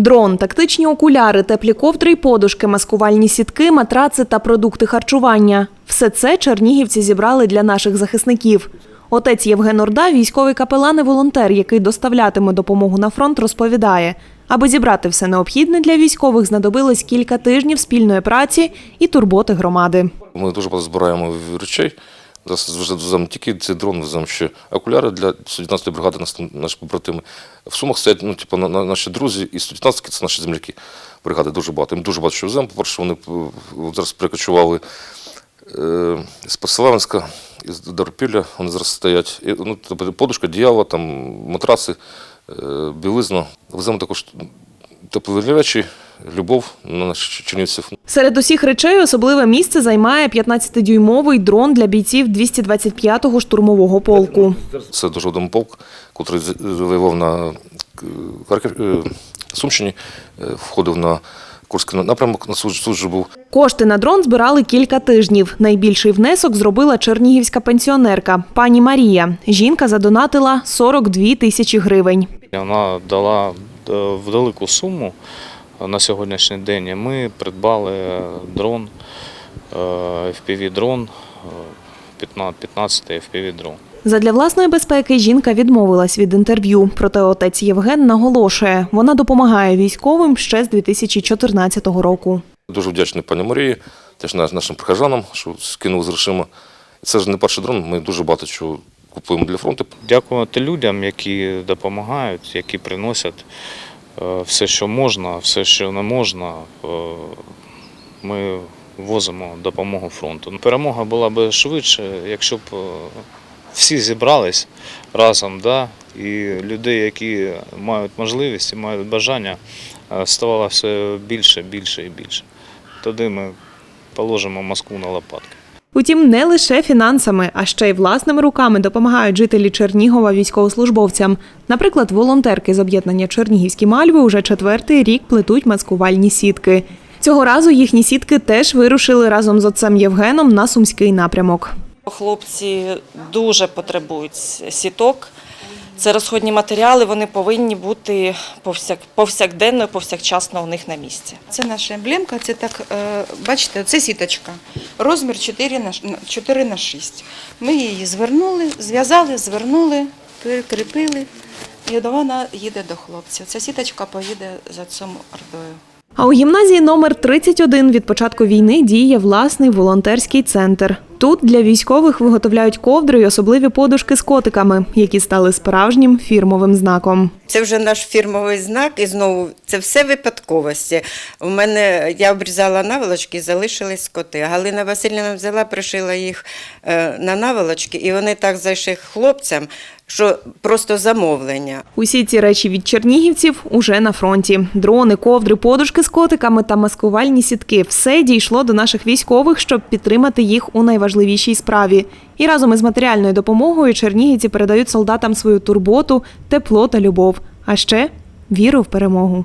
Дрон, тактичні окуляри, теплі ковдри й подушки, маскувальні сітки, матраци та продукти харчування. Все це чернігівці зібрали для наших захисників. Отець Євген Орда, військовий капелан і волонтер, який доставлятиме допомогу на фронт, розповідає. Аби зібрати все необхідне для військових, знадобилось кілька тижнів спільної праці і турботи громади. Ми дуже багато збираємо речей. Зараз тільки цей дрон, веземо ще окуляри для 119-ї бригади, наші побратими. В сумах стоять ну, типу, на- на- наші друзі, і 119-ки це наші земляки бригади, дуже багато. Їм дуже багато що веземо. По-перше, вони е, зараз перекочували е, з Поселенська, із Дарпіля, вони зараз стоять. І, ну, подушка, діяло, там, матраци, е, білизна. Веземо також теплі речі, любов на наших чернівців. Серед усіх речей особливе місце займає 15-дюймовий дрон для бійців 225-го штурмового полку. Це дуже відомий полк, який воював на е, е, Сумщині, е, входив на Курський напрямок, на службі був. Кошти на дрон збирали кілька тижнів. Найбільший внесок зробила чернігівська пенсіонерка пані Марія. Жінка задонатила 42 тисячі гривень. Вона дала велику суму на сьогоднішній день. Ми придбали дрон, FPV-дрон, 15 FPV-дрон. Задля власної безпеки жінка відмовилась від інтерв'ю. Проте отець Євген наголошує, вона допомагає військовим ще з 2014 року. Дуже вдячний пані Марії, теж наш- нашим прихожанам, що скинули з грошима. Це ж не перший дрон, ми дуже багато чого купуємо для фронту. Дякувати людям, які допомагають, які приносять е, все, що можна, все, що не можна. Е, Ми возимо допомогу фронту. Перемога була б швидше, якщо б е, всі зібрались разом, да, і людей, які мають можливість і мають бажання, е, ставало все більше, більше і більше. Тоді ми положимо Москву на лопатки. Утім, не лише фінансами, а ще й власними руками допомагають жителі Чернігова військовослужбовцям. Наприклад, волонтерки з об'єднання Чернігівські мальви уже четвертий рік плетуть маскувальні сітки. Цього разу їхні сітки теж вирушили разом з отцем Євгеном на сумський напрямок. Хлопці дуже потребують сіток. Це розходні матеріали, вони повинні бути повсяк, повсякденно, повсякчасно у них на місці. Це наша емблемка, це так, е, бачите, це сіточка. Розмір 4 на, ш- на- 4 на 6. Ми її звернули, зв'язали, звернули, прикріпили. І вона їде до хлопців. Ця сіточка поїде за цим ордою. А у гімназії номер 31 від початку війни діє власний волонтерський центр. Тут для військових виготовляють ковдри й особливі подушки з котиками, які стали справжнім фірмовим знаком. Це вже наш фірмовий знак, і знову це все випадковості. У мене я обрізала наволочки, залишились коти. Галина Васильівна взяла, пришила їх е, на наволочки, і вони так зайшли хлопцям, що просто замовлення. Усі ці речі від чернігівців уже на фронті. Дрони, ковдри, подушки з котиками та маскувальні сітки все дійшло до наших військових, щоб підтримати їх у найважливішій справі. І разом із матеріальною допомогою чернігівці передають солдатам свою турботу, тепло та любов, а ще віру в перемогу.